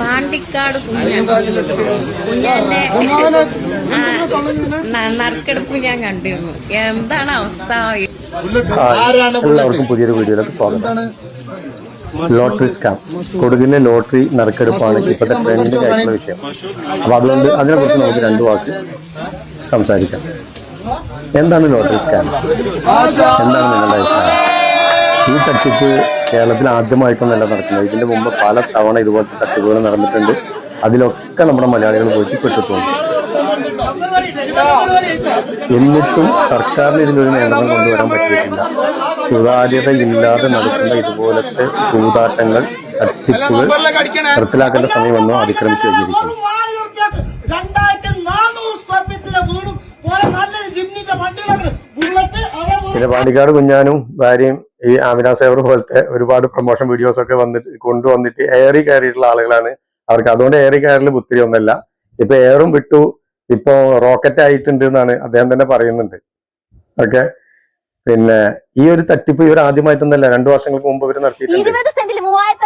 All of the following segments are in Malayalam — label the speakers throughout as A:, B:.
A: പാണ്ടിക്കാട് കുഞ്ഞാന്റെ നറുക്കെടുപ്പ് ഞാൻ കണ്ടിരുന്നു. എന്താണ് അവസ്ഥ.
B: എല്ലാവർക്കും പുതിയൊരു വീഡിയോയിലേക്ക് സ്വാഗതം. Lottery scam. കൊടുകിലെ ലോട്ടറി നറുക്കെടുപ്പാണ് ഇപ്പോഴത്തെ ട്രെൻഡിന്റെ ആയിട്ടുള്ള വിഷയം. അപ്പൊ അതുകൊണ്ട് അതിനെക്കുറിച്ച് നമുക്ക് രണ്ടു വാക്ക് സംസാരിക്കാം. എന്താണ് ലോട്ടറി സ്കാം? എന്താണ് നിങ്ങളുടെ അഭിപ്രായം? ഈ തട്ടിപ്പ് കേരളത്തിൽ ആദ്യമായിട്ടൊന്നല്ല നടക്കുന്നത് ഇതിന്റെ മുമ്പ് പല തവണ ഇതുപോലത്തെ തട്ടിപ്പുകൾ നടന്നിട്ടുണ്ട്. അതിലൊക്കെ നമ്മുടെ മലയാളികൾ പെട്ടിട്ടുണ്ട് എന്നിട്ടും സർക്കാരിന് ഇതിനൊരു നിയന്ത്രണം കൊണ്ടുവരാൻ പറ്റിയിട്ടില്ല. സുതാര്യതയില്ലാതെ നടക്കുന്ന ഇതുപോലത്തെ ചൂതാട്ടങ്ങൾ തട്ടിപ്പുകൾ നിർത്തലാക്കേണ്ട സമയം വന്നോ അതിക്രമിച്ചു കഴിഞ്ഞിരിക്കുന്നു.
C: വീടും പോലെ ജിമ്മിന്റെ അതേപോലെ
B: പിന്നെ പാണ്ടിക്കാട് കുഞ്ഞാനും ഭാര്യയും ഈ ആമിന സേവർ പോലത്തെ ഒരുപാട് പ്രൊമോഷൻ വീഡിയോസ് ഒക്കെ വന്നിട്ട് കൊണ്ടുവന്നിട്ട് എയറി കയറിയിട്ടുള്ള ആളുകളാണ്. അവർക്ക് അതുകൊണ്ട് എയറി കയറൽ പുത്തിരി ഒന്നല്ല. ഇപ്പൊ എയറും വിട്ടു ഇപ്പൊ റോക്കറ്റ് ആയിട്ടുണ്ട് എന്നാണ് അദ്ദേഹം തന്നെ പറയുന്നുണ്ട്. ഓക്കെ പിന്നെ ഈ ഒരു തട്ടിപ്പ് ഇവർ ആദ്യമായിട്ടൊന്നല്ല രണ്ടു വർഷങ്ങൾക്ക് മുമ്പ് ഇവർ നടത്തിയിട്ടുണ്ട്.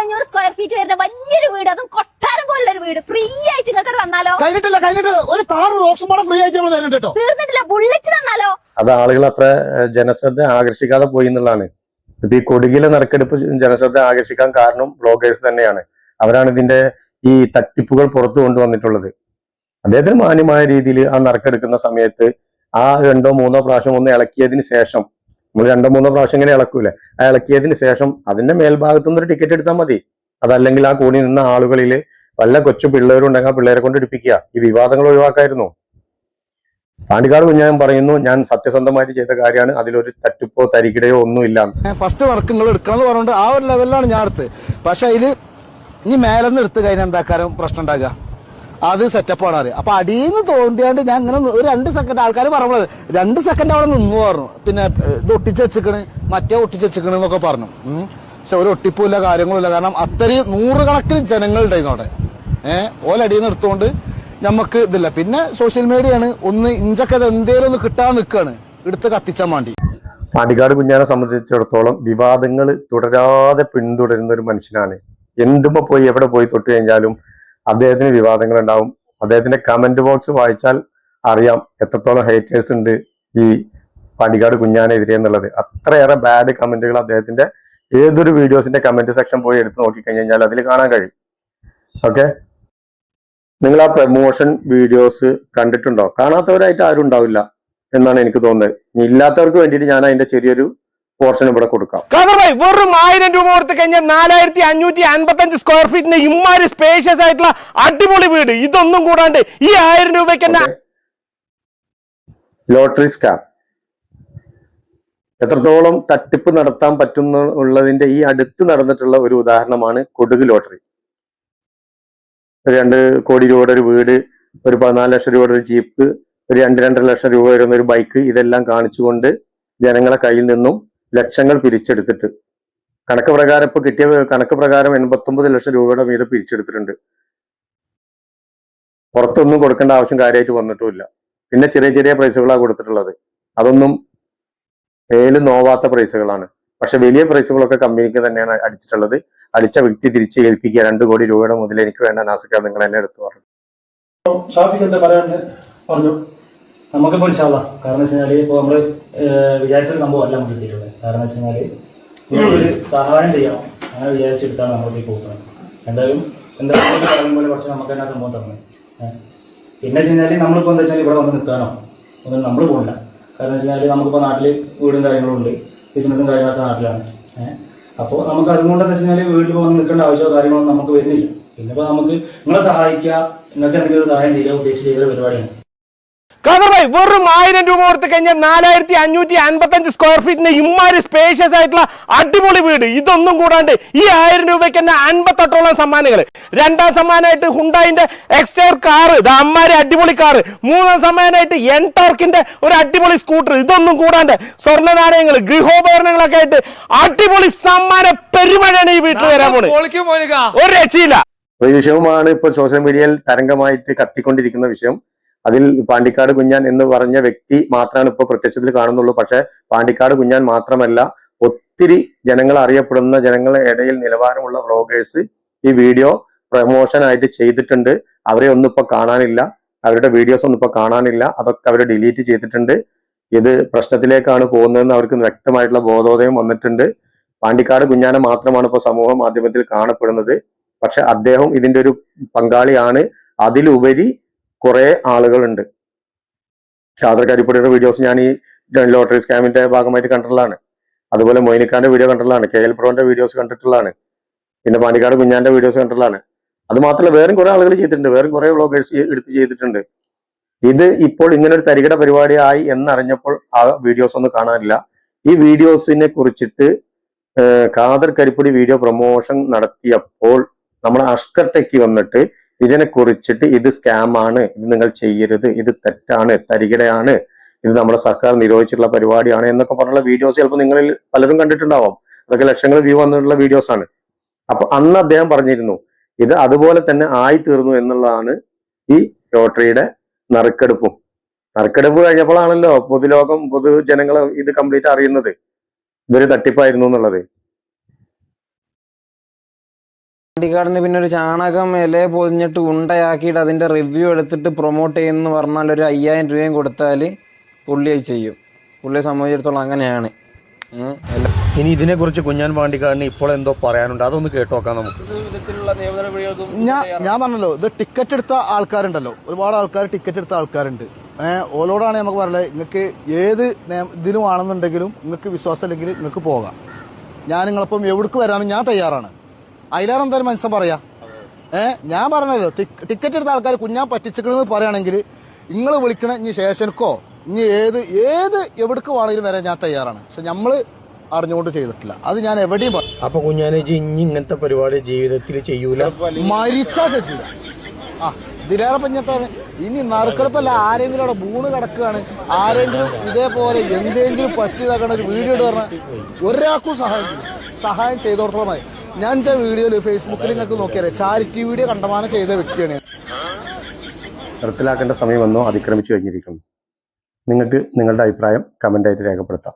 D: അഞ്ഞൂറ് സ്ക്വയർ ഫീറ്റ് വരുന്ന വലിയൊരു വീട്. അതും കൊട്ടാരം പോലുള്ള ഒരു വീട്. ഫ്രീ ആയിട്ട് നിങ്ങൾക്ക് തന്നാലോ?
C: കഴിഞ്ഞിട്ടില്ല കഴിഞ്ഞിട്ട് ഒരു കാറ് റോക്സും കൂടെ ഫ്രീ ആയിട്ട് നമ്മൾ തരുന്നുണ്ട്
D: തീർന്നിട്ടില്ല. ബുള്ളറ്റ് തന്നാലോ?
B: അത് ആളുകൾ അത്ര ജനശ്രദ്ധ ആകർഷിക്കാതെ പോയി എന്നുള്ളതാണ്. ഇപ്പൊ ഈ കൊടുകിലെ നറുക്കെടുപ്പ് ജനശ്രദ്ധ ആകർഷിക്കാൻ കാരണം ബ്ലോഗേഴ്സ് തന്നെയാണ്. അവരാണ് ഇതിന്റെ ഈ തട്ടിപ്പുകൾ പുറത്തു കൊണ്ടുവന്നിട്ടുള്ളത്. അദ്ദേഹത്തിന് മാന്യമായ രീതിയിൽ ആ നറുക്കെടുക്കുന്ന സമയത്ത് ആ രണ്ടോ മൂന്നോ പ്രാവശ്യം ഒന്ന് ഇളക്കിയതിന് ശേഷം നമ്മൾ രണ്ടോ മൂന്നോ പ്രാവശ്യം ഇങ്ങനെ ഇളക്കൂലേ? ആ ഇളക്കിയതിന് ശേഷം അതിന്റെ മേൽഭാഗത്തു നിന്നൊരു ടിക്കറ്റ് എടുത്താൽ മതി. അതല്ലെങ്കിൽ ആ കൂടി നിന്ന ആളുകളിൽ വല്ല കൊച്ചു പിള്ളേരുണ്ടെങ്കിൽ ആ പിള്ളേരെ കൊണ്ട് എടുപ്പിക്കുക ഈ വിവാദങ്ങൾ ഒഴിവാക്കായിരുന്നു. പാണ്ടിക്കാട് കുഞ്ഞാൻ പറയുന്നു ഞാൻ സത്യസന്ധമായിട്ട് ചെയ്ത കാര്യമാണ്. അതിലൊരു തട്ടിപ്പോ തരികിടയോ ഒന്നുമില്ല
E: ഫസ്റ്റ് വർക്ക് നിങ്ങൾ എടുക്കണം പറഞ്ഞിട്ട് ആ ഒരു ലെവലിലാണ് ഞാൻ എടുത്തത്. പക്ഷെ അതിൽ ഇനി മേലെന്ന് എടുത്ത് കഴിഞ്ഞാൽ എന്താക്കാരും പ്രശ്നം ഉണ്ടാകുക? അത് സെറ്റപ്പാണ് അറിയാം. അപ്പൊ അടിയിൽ നിന്ന് തോണ്ടിയാണ്ട് ഞാൻ ഇങ്ങനെ ഒരു രണ്ട് സെക്കൻഡ് ആൾക്കാർ പറഞ്ഞത് രണ്ട് സെക്കൻഡ് അവിടെ നിന്നു പറഞ്ഞു. പിന്നെ ഇത് ഒട്ടിച്ച് വെച്ചിക്കണ് മറ്റേ ഒട്ടിച്ച് വെച്ചിക്കണ് എന്നൊക്കെ പറഞ്ഞു. പക്ഷെ ഒരു ഒട്ടിപ്പൂല്ല കാര്യങ്ങളുമില്ല കാരണം അത്രയും നൂറുകണക്കിന് ജനങ്ങളുണ്ടായിരുന്നു അവിടെ. ഏഹ് ഓലടിയിൽ നിന്ന് എടുത്തുകൊണ്ട് നമുക്ക് ഇതില്ല. പിന്നെ സോഷ്യൽ മീഡിയയാണ് ഒന്ന് ഇഞ്ചൊക്കെ അത് എന്തേലും ഒന്ന് കിട്ടാൻ നിൽക്കുകയാണ് എടുത്ത് കത്തിച്ചാൽ മാണ്ടി.
B: പാണ്ടിക്കാട് കുഞ്ഞാനെ സംബന്ധിച്ചിടത്തോളം വിവാദങ്ങൾ തുടരാതെ പിന്തുടരുന്ന ഒരു മനുഷ്യനാണ്. എന്തുമ്പോ പോയി എവിടെ പോയി തൊട്ട് കഴിഞ്ഞാലും അദ്ദേഹത്തിന് വിവാദങ്ങൾ ഉണ്ടാവും അദ്ദേഹത്തിന്റെ കമന്റ് ബോക്സ് വായിച്ചാൽ അറിയാം എത്രത്തോളം ഹേറ്റേഴ്സ് ഉണ്ട് ഈ പാണ്ടിക്കാട് കുഞ്ഞാനെതിരെ എന്നുള്ളത്. അത്രയേറെ ബാഡ് കമന്റുകൾ അദ്ദേഹത്തിന്റെ ഏതൊരു വീഡിയോസിന്റെ കമന്റ് സെക്ഷൻ പോയി എടുത്ത് കഴിഞ്ഞാൽ അതിൽ കാണാൻ കഴിയും. ഓക്കെ നിങ്ങൾ ആ പ്രമോഷൻ വീഡിയോസ് കണ്ടിട്ടുണ്ടോ? കാണാത്തവരായിട്ട് ആരും ഉണ്ടാവില്ല എന്നാണ് എനിക്ക് തോന്നുന്നത്. ഇല്ലാത്തവർക്ക് വേണ്ടിയിട്ട് ഞാൻ അതിന്റെ ചെറിയൊരു പോർഷൻ ഇവിടെ കൊടുക്കാം.
F: കാതർഭായ് വെറും ആയിരം രൂപ കൊടുത്തു കഴിഞ്ഞാൽ നാലായിരത്തി അഞ്ഞൂറ്റി അൻപത്തി അഞ്ച് സ്ക്വയർ ഫീറ്റിന്റെ ഇമ്മാരി സ്പേഷ്യസ് ആയിട്ടുള്ള അടിപൊളി വീട്. ഇതൊന്നും കൂടാണ്ട് ഈ ആയിരം രൂപയ്ക്ക് തന്നെ
B: ലോട്ടറി സ്കാം എത്രത്തോളം തട്ടിപ്പ് നടത്താൻ പറ്റുന്ന ഉള്ളതിന്റെ ഈ അടുത്ത് നടന്നിട്ടുള്ള ഒരു ഉദാഹരണമാണ് കൊടുക് ലോട്ടറി രണ്ട് കോടി രൂപയുടെ ഒരു വീട് ഒരു പതിനാല് ലക്ഷം രൂപയുടെ ഒരു ജീപ്പ് ഒരു രണ്ട് രണ്ടര ലക്ഷം രൂപ വരുന്ന ഒരു ബൈക്ക് ഇതെല്ലാം കാണിച്ചുകൊണ്ട് ജനങ്ങളെ കയ്യിൽ നിന്നും ലക്ഷങ്ങൾ പിരിച്ചെടുത്തിട്ട്. കണക്ക് പ്രകാരം ഇപ്പൊ കിട്ടിയ കണക്ക് പ്രകാരം എൺപത്തൊമ്പത് ലക്ഷം രൂപയുടെ മീതെ പിരിച്ചെടുത്തിട്ടുണ്ട്. പുറത്തൊന്നും കൊടുക്കേണ്ട ആവശ്യം കാര്യമായിട്ട് വന്നിട്ടുമില്ല. പിന്നെ ചെറിയ ചെറിയ പ്രൈസുകളാണ് കൊടുത്തിട്ടുള്ളത്. അതൊന്നും മേലും നോവാത്ത പ്രൈസുകളാണ് പക്ഷെ വലിയ പ്രൈസുകളൊക്കെ കമ്പനിക്ക് തന്നെയാണ് അടിച്ചിട്ടുള്ളത്. അടിച്ച വ്യക്തി തിരിച്ച് ഏൽപ്പിക്കുക. രണ്ട് കോടി രൂപയുടെ മുതൽ എനിക്ക് വേണ്ട നാസിക്ക നിങ്ങൾ എന്നെ എടുത്തു പറഞ്ഞു.
G: നമുക്കിപ്പോൾ ഇൻഷാല്ല കാരണം വെച്ച് കഴിഞ്ഞാൽ ഇപ്പൊ നമ്മൾ ഏഹ്, വിചാരിച്ചൊരു സംഭവം അല്ല നമുക്ക് കിട്ടിയിട്ടുള്ളത്. കാരണം വെച്ച് കഴിഞ്ഞാൽ ഒരു സഹായം ചെയ്യണം. അങ്ങനെ വിചാരിച്ചെടുത്താണ് നമ്മൾക്ക് പോകുന്നത്. എന്തായാലും എന്തായാലും പറയുന്ന പോലെ കുറച്ച് നമുക്ക് തന്നെ സംഭവം തന്നു. പിന്നെ വെച്ച് കഴിഞ്ഞാൽ നമ്മളിപ്പോ എന്താ വെച്ചാൽ ഇവിടെ വന്ന് നിൽക്കാനോ ഒന്നും നമ്മൾ പോകില്ല കാരണം വെച്ച് കഴിഞ്ഞാൽ നമുക്കിപ്പോ നാട്ടിൽ വീടും കാര്യങ്ങളും ഉണ്ട്. ബിസിനസ്സും കാര്യങ്ങളൊക്കെ നാട്ടിലാണ്. അപ്പോൾ നമുക്ക് അതുകൊണ്ട് എന്താ വെച്ച് കഴിഞ്ഞാൽ വീട്ടിൽ വന്ന് നിൽക്കേണ്ട ആവശ്യമോ കാര്യങ്ങളൊന്നും നമുക്ക് വരുന്നില്ല. പിന്നെ ഇപ്പൊ നമുക്ക് നിങ്ങളെ സഹായിക്കുക നിങ്ങൾക്ക് എന്തെങ്കിലും സഹായം ചെയ്യാൻ ഉദ്ദേശിച്ച് ചെയ്ത പരിപാടിയാണ്.
F: കാതർഭായ് വെറും ആയിരം രൂപ കൊടുത്തു കഴിഞ്ഞാൽ നാലായിരത്തി അഞ്ഞൂറ്റി അൻപത്തി അഞ്ച് സ്ക്വയർ ഫീറ്റിന്റെ ഇമ്മാരി സ്പേഷ്യസ് ആയിട്ടുള്ള അടിപൊളി വീട്. ഇതൊന്നും കൂടാണ്ട് ഈ ആയിരം രൂപയ്ക്ക് തന്നെ അൻപത്തെട്ടോളം സമ്മാനങ്ങൾ രണ്ടാം സമ്മാനമായിട്ട് ഹുണ്ടായിന്റെ എക്സ്റ്റർ കാറ് ഇത് അമ്മാരി അടിപൊളി കാറ് മൂന്നാം സമ്മാനമായിട്ട് എൻ ടോർക്കിന്റെ ഒരു അടിപൊളി സ്കൂട്ടർ ഇതൊന്നും കൂടാണ്ട് സ്വർണ നാണയങ്ങൾ ഗൃഹോപകരണങ്ങളൊക്കെ ആയിട്ട് അടിപൊളി സമ്മാന പെരുമഴയാണ് ഈ വീട്ടിൽ വരാൻ പോണത്. ഒരു രക്ഷയില്ല.
B: ഈ വിഷയവുമാണ് ഇപ്പൊ സോഷ്യൽ മീഡിയയിൽ തരംഗമായിട്ട് കത്തിക്കൊണ്ടിരിക്കുന്ന വിഷയം. അതിൽ പാണ്ടിക്കാട് കുഞ്ഞാൻ എന്ന് പറഞ്ഞ വ്യക്തി മാത്രമാണ് ഇപ്പോൾ പ്രത്യക്ഷത്തിൽ കാണുന്നുള്ളൂ. പക്ഷെ പാണ്ടിക്കാട് കുഞ്ഞാൻ മാത്രമല്ല ഒത്തിരി ജനങ്ങൾ അറിയപ്പെടുന്ന ജനങ്ങളുടെ ഇടയിൽ നിലവാരമുള്ള വ്ളോഗേഴ്സ് ഈ വീഡിയോ പ്രൊമോഷൻ ആയിട്ട് ചെയ്തിട്ടുണ്ട്. അവരെ ഒന്നും ഇപ്പൊ കാണാനില്ല. അവരുടെ വീഡിയോസ് ഒന്നും ഇപ്പോൾ കാണാനില്ല. അതൊക്കെ അവർ ഡിലീറ്റ് ചെയ്തിട്ടുണ്ട്. ഇത് പ്രശ്നത്തിലേക്കാണ് പോകുന്നതെന്ന് അവർക്ക് വ്യക്തമായിട്ടുള്ള ബോധോദയം വന്നിട്ടുണ്ട്. പാണ്ടിക്കാട് കുഞ്ഞാനെ മാത്രമാണ് ഇപ്പോൾ സമൂഹ മാധ്യമത്തിൽ കാണപ്പെടുന്നത്. പക്ഷെ അദ്ദേഹം ഇതിന്റെ ഒരു പങ്കാളിയാണ്. അതിലുപരി കുറെ ആളുകളുണ്ട്. ഖാദർ കരിപ്പടിയുടെ വീഡിയോസ് ഞാൻ ഈ ലോട്ടറി സ്കാമിന്റെ ഭാഗമായിട്ട് കണ്ടിട്ടുള്ളതാണ്. അതുപോലെ മൊയിനിക്കാന്റെ വീഡിയോ കണ്ടിട്ടുള്ളതാണ്. കെ എൽ പ്രോന്റെ വീഡിയോസ് കണ്ടിട്ടുള്ളതാണ്. പിന്നെ പാണ്ടിക്കാട് കുഞ്ഞാന്റെ വീഡിയോസ് കണ്ടിട്ടുള്ളതാണ്. അത് മാത്രമല്ല വേറെ കുറെ ആളുകൾ ചെയ്തിട്ടുണ്ട്. വേറെ കുറെ വ്ളോഗേഴ്സ് എടുത്ത് ചെയ്തിട്ടുണ്ട്. ഇത് ഇപ്പോൾ ഇങ്ങനെ ഒരു തരികിട പരിപാടിയായി എന്നറിഞ്ഞപ്പോൾ ആ വീഡിയോസ് ഒന്നും കാണാനില്ല. ഈ വീഡിയോസിനെ കുറിച്ചിട്ട് ഖാദർ കരിപ്പടി വീഡിയോ പ്രൊമോഷൻ നടത്തിയപ്പോൾ നമ്മൾ അഷ്കർ ടെക്കി വന്നിട്ട് ഇതിനെ കുറിച്ചിട്ട് ഇത് സ്കാം ആണ് ഇത് നിങ്ങൾ ചെയ്യരുത് ഇത് തെറ്റാണ് തരികിടയാണ് ഇത് നമ്മുടെ സർക്കാർ നിരോധിച്ചിട്ടുള്ള പരിപാടിയാണ് എന്നൊക്കെ പറഞ്ഞുള്ള വീഡിയോസ് ചിലപ്പോൾ നിങ്ങളിൽ പലരും കണ്ടിട്ടുണ്ടാവാം. അതൊക്കെ ലക്ഷങ്ങൾ വ്യൂ വന്നിട്ടുള്ള വീഡിയോസ് ആണ്. അപ്പൊ അന്ന് അദ്ദേഹം പറഞ്ഞിരുന്നു ഇത് അതുപോലെ തന്നെ ആയി തീർന്നു എന്നുള്ളതാണ് ഈ ലോട്ടറിയുടെ നറുക്കെടുപ്പും. നറുക്കെടുപ്പ് കഴിഞ്ഞപ്പോഴാണല്ലോ പൊതുലോകം പൊതുജനങ്ങൾ ഇത് കംപ്ലീറ്റ് അറിയുന്നത്. ഇതൊരു തട്ടിപ്പായിരുന്നു എന്നുള്ളത്.
H: പാണ്ടിക്കാടിന് പിന്നെ ഒരു ചാണകം ഇല പൊതിഞ്ഞിട്ട് ഉണ്ടയാക്കിയിട്ട് അതിന്റെ റിവ്യൂ എടുത്തിട്ട് പ്രൊമോട്ട് ചെയ്യുന്നു പറഞ്ഞാൽ ഒരു അയ്യായിരം രൂപയും കൊടുത്താൽ പുള്ളി അത് ചെയ്യും. പുള്ളിയെ സംബന്ധിച്ചിടത്തോളം അങ്ങനെയാണ്.
B: ഇനി ഇതിനെ കുറിച്ച് കുഞ്ഞാൻ പാണ്ടിക്കാടിന് ഇപ്പോൾ എന്തോ പറയാനുണ്ട്. അതൊന്ന് കേട്ടു നോക്കാം നമുക്ക്.
E: ഞാൻ ഞാൻ പറഞ്ഞല്ലോ ഇത് ടിക്കറ്റ് എടുത്ത ആൾക്കാരുണ്ടല്ലോ. ഒരുപാട് ആൾക്കാർ ടിക്കറ്റ് എടുത്ത ആൾക്കാരുണ്ട്. ഏഹ് ഓലോടാണ് നമുക്ക് പറയുന്നത് നിങ്ങൾക്ക് ഏത് ഇതിലും ഇതിനും ആണെന്നുണ്ടെങ്കിലും നിങ്ങൾക്ക് വിശ്വാസം ഇല്ലെങ്കിൽ നിങ്ങൾക്ക് പോകാം. ഞാൻ നിങ്ങളപ്പം എവിടേക്ക് വരാനും ഞാൻ തയ്യാറാണ്. അതിലേറെ എന്തായാലും മനസ്സം പറയാ. ഏഹ് ഞാൻ പറഞ്ഞല്ലോ ടിക്കറ്റ് എടുത്ത ആൾക്കാർ കുഞ്ഞാൻ പറ്റിച്ചിക്കണെന്ന് പറയുകയാണെങ്കിൽ നിങ്ങൾ വിളിക്കണ ഇനി ശേഷനക്കോ ഇനി ഏത് ഏത് എവിടേക്ക് വേണമെങ്കിലും വരാൻ ഞാൻ തയ്യാറാണ്. പക്ഷെ നമ്മൾ അറിഞ്ഞുകൊണ്ട് ചെയ്തിട്ടില്ല. അത് ഞാൻ എവിടെയും പറഞ്ഞു
B: അപ്പൊ കുഞ്ഞാനേജി ഇനി ഇങ്ങനത്തെ പരിപാടി ജീവിതത്തിൽ ചെയ്യൂല?
E: മരിച്ചാ ചെയ്യൂല ആ ഇതിലേറെ പഞ്ഞത്താണ് ഇനി നറുക്കെടുപ്പല്ല ആരെങ്കിലും അവിടെ ബൂണ് കിടക്കുകയാണ് ആരെങ്കിലും ഇതേപോലെ എന്തെങ്കിലും പറ്റിയതാക്കണ ഒരു വീഡിയോ ഇടുക പറഞ്ഞാൽ ഒരാൾക്കും സഹായം ചെയ്യും സഹായം ചെയ്തോടത്തോളം മതി ഞാൻ ചില വീഡിയോയിൽ ഫേസ്ബുക്കിൽ നിങ്ങൾക്ക് നോക്കിയാലേ ചാരിറ്റി വീഡിയോ കണ്ടമാനം ചെയ്ത വ്യക്തിയാണ്.
B: നിർത്തലാക്കേണ്ട സമയം വന്നോ? അതിക്രമിച്ചു കഴിഞ്ഞിരിക്കുന്നു. നിങ്ങൾക്ക് നിങ്ങളുടെ അഭിപ്രായം കമന്റായിട്ട് രേഖപ്പെടുത്താം.